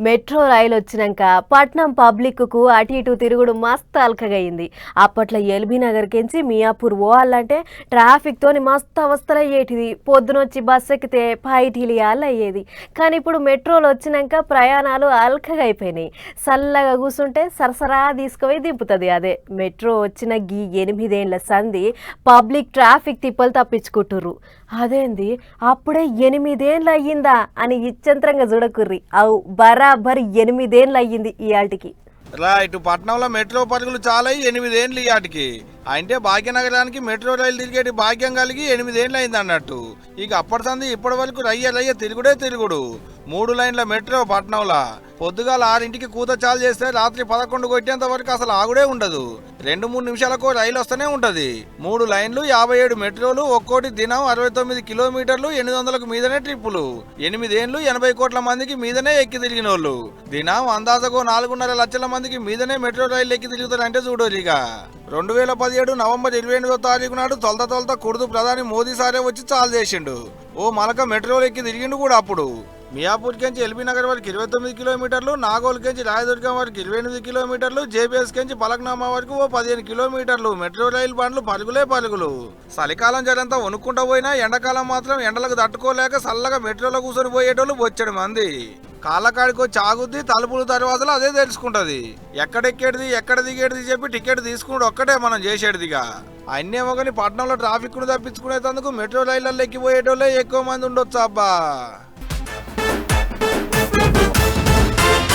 Metro రైలు వచ్చినాక పట్నం పబ్లిక్కు అటు ఇటు తిరుగుడు మస్తు అల్కగయింది అప్పట్లో ఎల్బీ నగర్కించి మియాపూర్ పోవాలంటే ట్రాఫిక్తోని మస్తు అవస్థలు అయ్యేటిది పొద్దునొచ్చి బస్ ఎక్కితే పైటిలియాలు అయ్యేది కానీ ఇప్పుడు మెట్రోలు వచ్చినాక ప్రయాణాలు అల్కగా అయిపోయినాయి చల్లగా కూర్చుంటే సరసరా తీసుకుపోయి దింపుతుంది అదే. మెట్రో వచ్చిన గీ ఎనిమిదేళ్ళ సంధి పబ్లిక్ ట్రాఫిక్ తిప్పలు తప్పించుకుంటుర్రు. అదేంది? అప్పుడే ఎనిమిదేండ్లు అయ్యిందా అని ఇచ్చంత్రంగా చూడకుర్రి. అవు బరాబర్ ఎనిమిదేండ్లు అయ్యింది ఇయాటికి రైట్ పట్నంలో మెట్రో పరుగులు చాలా ఎనిమిదేండ్లు ఇయాటికి. అంటే భాగ్యనగరానికి మెట్రో రైలు తిరిగేటి భాగ్యం కలిగి ఎనిమిదేండ్లు అయింది అన్నట్టు. ఇక అప్పటి సంది ఇప్పటి వరకు రయ్య రయ్య తిరుగుడే తిరుగుడు. మూడు లైన్ల మెట్రో పట్నంలా. పొద్దుగాల ఆరింటికి కూత చాలు చేస్తే రాత్రి పదకొండు కొట్టేంత వరకు అసలు ఆగుడే ఉండదు. రెండు మూడు నిమిషాలకు రైలు వస్తూనే ఉంటది. మూడు లైన్లు యాభై ఏడు మెట్రోలు ఒక్కోటి దినం అరవై తొమ్మిది కిలోమీటర్లు ఎనిమిది వందలకు మీదనే ట్రిప్పులు. ఎనిమిదేండ్లు ఎనభై కోట్ల మందికి మీదనే ఎక్కి తిరిగిన వాళ్ళు దినం అందాజగో నాలుగున్నర లక్షల మందికి మీదనే మెట్రో రైలు ఎక్కి తిరుగుతారంటే చూడోరిగా ఇక రెండు వేల పదిహేడు నవంబర్ ఇరవై ఎనిమిదో తారీఖు నాడు తొలత తొలత కుర్దు ప్రధాని మోదీ సారే వచ్చి చాలు చేసిండు. ఓ మలక మెట్రోలు ఎక్కి తిరిగిండు కూడా అప్పుడు. మియాపూర్ కెంచి ఎల్బీ నగర్ వరకు ఇరవై తొమ్మిది కిలోమీటర్లు నాగోల్ కెంచి రాయదుర్గం వరకు ఇరవై ఎనిమిది కిలోమీటర్లు జేబీఎస్ కెంచి పలక్నామా వరకు ఓ పదిహేను కిలోమీటర్లు. మెట్రో రైలు బండ్లు పరుగులే పరుగులు. చలికాలం జరంతా వణుక్కుంటా పోయినా ఎండాకాలం మాత్రం ఎండలకు తట్టుకోలేక చల్లగా మెట్రోలో కూర్చొని పోయేటోళ్ళు బొచ్చడు మంది. కాళ్ళకాడికో చాగుద్ది తలుపులు తర్వాతలో అదే తెలుసుకుంటది. ఎక్కడెక్కేటిది ఎక్కడ దిగేటిది చెప్పి టికెట్ తీసుకున్నాడు ఒక్కటే మనం చేసేటిదిగా అన్నేమో కానీ పట్నంలో ట్రాఫిక్ను తప్పించుకునేటందుకు తప్పించుకునేందుకు మెట్రో రైళ్ళలో ఎక్కిపోయేటోళ్ళే ఎక్కువ మంది ఉండొచ్చు అబ్బా.